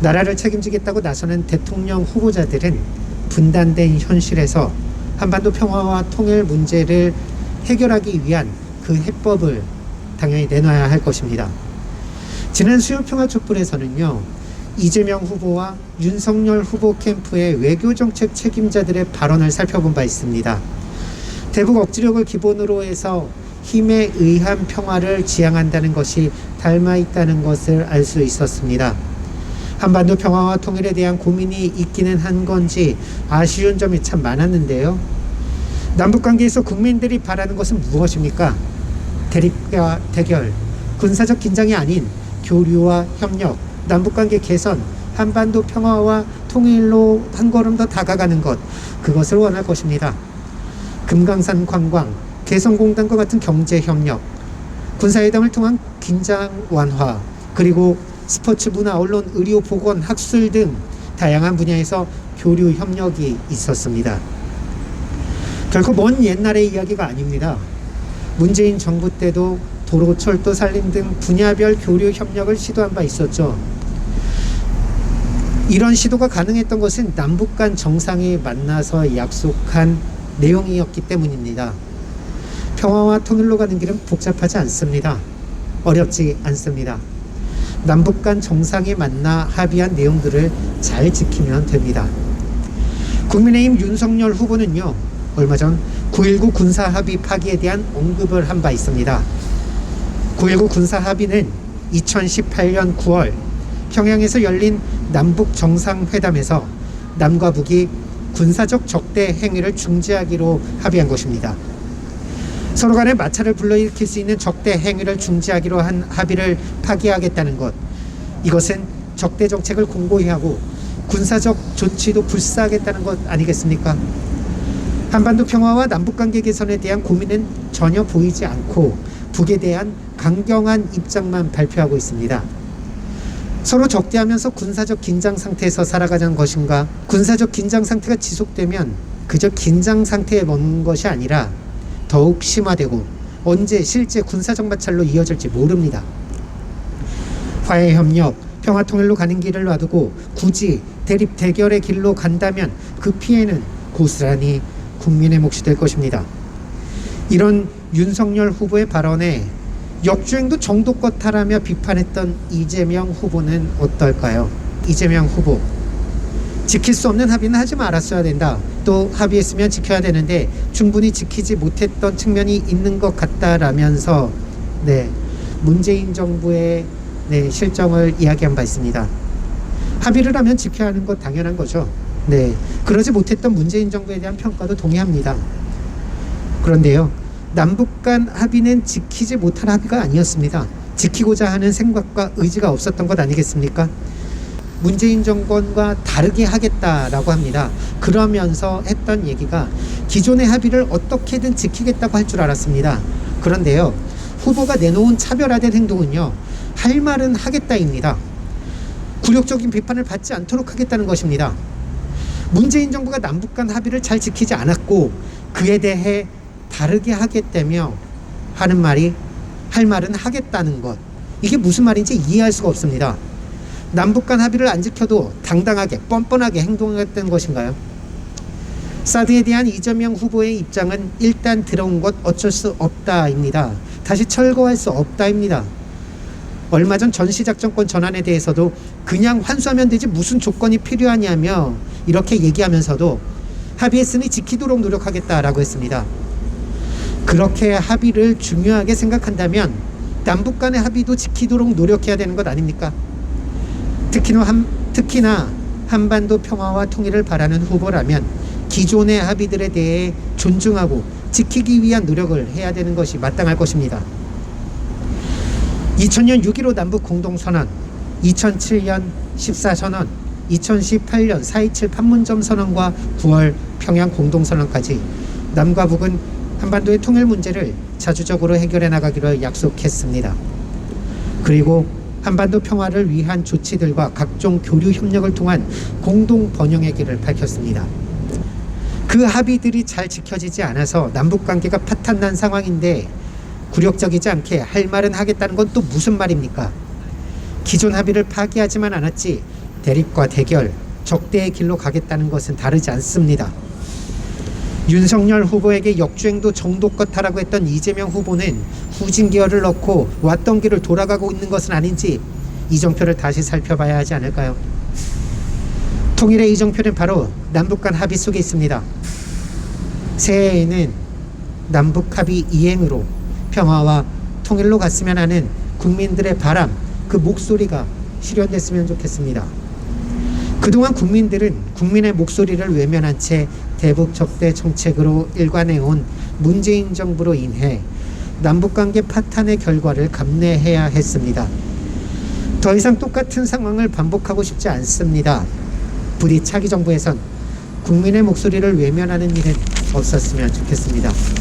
나라를 책임지겠다고 나서는 대통령 후보자들은 분단된 현실에서 한반도 평화와 통일 문제를 해결하기 위한 그 해법을 당연히 내놔야 할 것입니다. 지난 수요 평화 촛불에서는요. 이재명 후보와 윤석열 후보 캠프의 외교 정책 책임자들의 발언을 살펴본 바 있습니다. 대북 억지력을 기본으로 해서 힘에 의한 평화를 지향한다는 것이 닮아 있다는 것을 알 수 있었습니다. 한반도 평화와 통일에 대한 고민이 있기는 한 건지 아쉬운 점이 참 많았는데요. 남북 관계에서 국민들이 바라는 것은 무엇입니까? 대립과 대결, 군사적 긴장이 아닌 교류와 협력, 남북 관계 개선, 한반도 평화와 통일로 한 걸음 더 다가가는 것, 그것을 원할 것입니다. 금강산 관광, 개성공단과 같은 경제 협력, 군사회담을 통한 긴장 완화, 그리고 스포츠 문화, 언론, 의료, 보건, 학술 등 다양한 분야에서 교류 협력이 있었습니다. 결코 먼 옛날의 이야기가 아닙니다. 문재인 정부 때도 도로, 철도, 산림 등 분야별 교류 협력을 시도한 바 있었죠. 이런 시도가 가능했던 것은 남북 간 정상이 만나서 약속한 내용이었기 때문입니다. 평화와 통일로 가는 길은 복잡하지 않습니다. 어렵지 않습니다. 남북 간 정상이 만나 합의한 내용들을 잘 지키면 됩니다. 국민의힘 윤석열 후보는요, 얼마 전 9.19 군사 합의 파기에 대한 언급을 한 바 있습니다. 9.19 군사 합의는 2018년 9월 평양에서 열린 남북 정상회담에서 남과 북이 군사적 적대 행위를 중지하기로 합의한 것입니다. 서로 간에 마찰을 불러일으킬 수 있는 적대 행위를 중지하기로 한 합의를 파기하겠다는 것. 이것은 적대 정책을 공고히 하고 군사적 조치도 불사하겠다는 것 아니겠습니까? 한반도 평화와 남북 관계 개선에 대한 고민은 전혀 보이지 않고 북에 대한 강경한 입장만 발표하고 있습니다. 서로 적대하면서 군사적 긴장 상태에서 살아가자는 것인가? 군사적 긴장 상태가 지속되면 그저 긴장 상태에 머는 것이 아니라 더욱 심화되고 언제 실제 군사적 마찰로 이어질지 모릅니다. 화해 협력, 평화 통일로 가는 길을 놔두고 굳이 대립 대결의 길로 간다면 그 피해는 고스란히 국민의 몫이 될 것입니다. 이런 윤석열 후보의 발언에 역주행도 정도껏 하라며 비판했던 이재명 후보는 어떨까요? 이재명 후보 지킬 수 없는 합의는 하지 말았어야 된다. 또 합의했으면 지켜야 되는데 충분히 지키지 못했던 측면이 있는 것 같다라면서 네 문재인 정부의 네 실정을 이야기한 바 있습니다. 합의를 하면 지켜야 하는 것 당연한 거죠. 네 그러지 못했던 문재인 정부에 대한 평가도 동의합니다. 그런데요 남북 간 합의는 지키지 못한 합의가 아니었습니다. 지키고자 하는 생각과 의지가 없었던 것 아니겠습니까? 문재인 정권과 다르게 하겠다라고 합니다. 그러면서 했던 얘기가 기존의 합의를 어떻게든 지키겠다고 할 줄 알았습니다. 그런데요, 후보가 내놓은 차별화된 행동은요, 할 말은 하겠다입니다. 굴욕적인 비판을 받지 않도록 하겠다는 것입니다. 문재인 정부가 남북 간 합의를 잘 지키지 않았고 그에 대해 다르게 하겠다며 하는 말이 할 말은 하겠다는 것. 이게 무슨 말인지 이해할 수가 없습니다. 남북 간 합의를 안 지켜도 당당하게 뻔뻔하게 행동했던 것인가요? 사드에 대한 이재명 후보의 입장은 일단 들어온 것 어쩔 수 없다입니다. 다시 철거할 수 없다입니다. 얼마 전 전시작전권 전환에 대해서도 그냥 환수하면 되지 무슨 조건이 필요하냐며 이렇게 얘기하면서도 합의했으니 지키도록 노력하겠다라고 했습니다. 그렇게 합의를 중요하게 생각한다면 남북 간의 합의도 지키도록 노력해야 되는 것 아닙니까? 특히나, 한, 특히나 한반도 평화와 통일을 바라는 후보라면 기존의 합의들에 대해 존중하고 지키기 위한 노력을 해야 되는 것이 마땅할 것입니다. 2000년 6.15 남북 공동선언, 2007년 14선언, 2018년 4.27 판문점 선언과 9월 평양 공동선언까지 남과 북은 한반도의 통일 문제를 자주적으로 해결해 나가기로 약속했습니다. 그리고 한반도 평화를 위한 조치들과 각종 교류 협력을 통한 공동 번영의 길을 밝혔습니다. 그 합의들이 잘 지켜지지 않아서 남북 관계가 파탄난 상황인데 굴욕적이지 않게 할 말은 하겠다는 건 또 무슨 말입니까? 기존 합의를 파기하지만 않았지 대립과 대결, 적대의 길로 가겠다는 것은 다르지 않습니다. 윤석열 후보에게 역주행도 정도껏 하라고 했던 이재명 후보는 후진 기어를 넣고 왔던 길을 돌아가고 있는 것은 아닌지 이정표를 다시 살펴봐야 하지 않을까요? 통일의 이정표는 바로 남북 간 합의 속에 있습니다. 새해에는 남북 합의 이행으로 평화와 통일로 갔으면 하는 국민들의 바람, 그 목소리가 실현됐으면 좋겠습니다. 그동안 국민들은 국민의 목소리를 외면한 채 대북 적대 정책으로 일관해온 문재인 정부로 인해 남북관계 파탄의 결과를 감내해야 했습니다. 더 이상 똑같은 상황을 반복하고 싶지 않습니다. 부디 차기 정부에선 국민의 목소리를 외면하는 일은 없었으면 좋겠습니다.